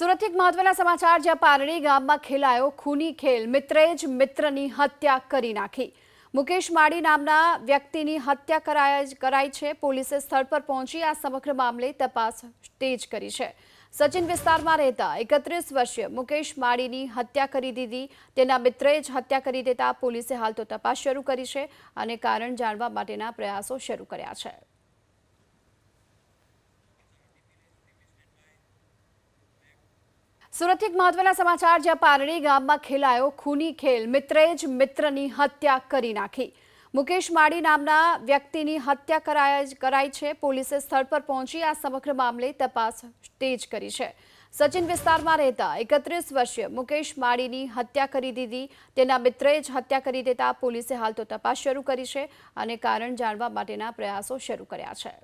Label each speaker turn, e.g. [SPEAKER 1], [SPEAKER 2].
[SPEAKER 1] સુરતથી એક મહત્વના સમાચાર, જ્યાં પારડી ગામમાં ખેલાયો ખૂની ખેલ. મિત્રે જ મિત્રની હત્યા કરી નાખી. મુકેશ માળી નામના વ્યક્તિની હત્યા કરાઈ છે. પોલીસે સ્થળ પર પહોંચી આ સમગ્ર મામલે તપાસ તેજ કરી છે. સચિન વિસ્તારમાં રહેતા એકત્રીસ વર્ષીય મુકેશ માળીની હત્યા કરી દીધી. તેના મિત્રે જ હત્યા કરી દેતા પોલીસે હાલ તો તપાસ શરૂ કરી છે અને કારણ જાણવા માટેના પ્રયાસો શરૂ કર્યા છે. સુરતથી એક મહત્વના સમાચાર, જ્યાં પારડી ગામમાં ખેલાયો ખૂની ખેલ. મિત્રે જ મિત્રની હત્યા કરી નાખી. મુકેશ માળી નામના વ્યક્તિની હત્યા કરાઈ છે. પોલીસે સ્થળ પર પહોંચી આ સમગ્ર મામલે તપાસ તેજ કરી છે. સચિન વિસ્તારમાં રહેતા એકત્રીસ વર્ષીય મુકેશ માળીની હત્યા કરી દીધી. તેના મિત્રે જ હત્યા કરી દેતા પોલીસે હાલ તો તપાસ શરૂ કરી છે અને કારણ જાણવા માટેના પ્રયાસો શરૂ કર્યા છે.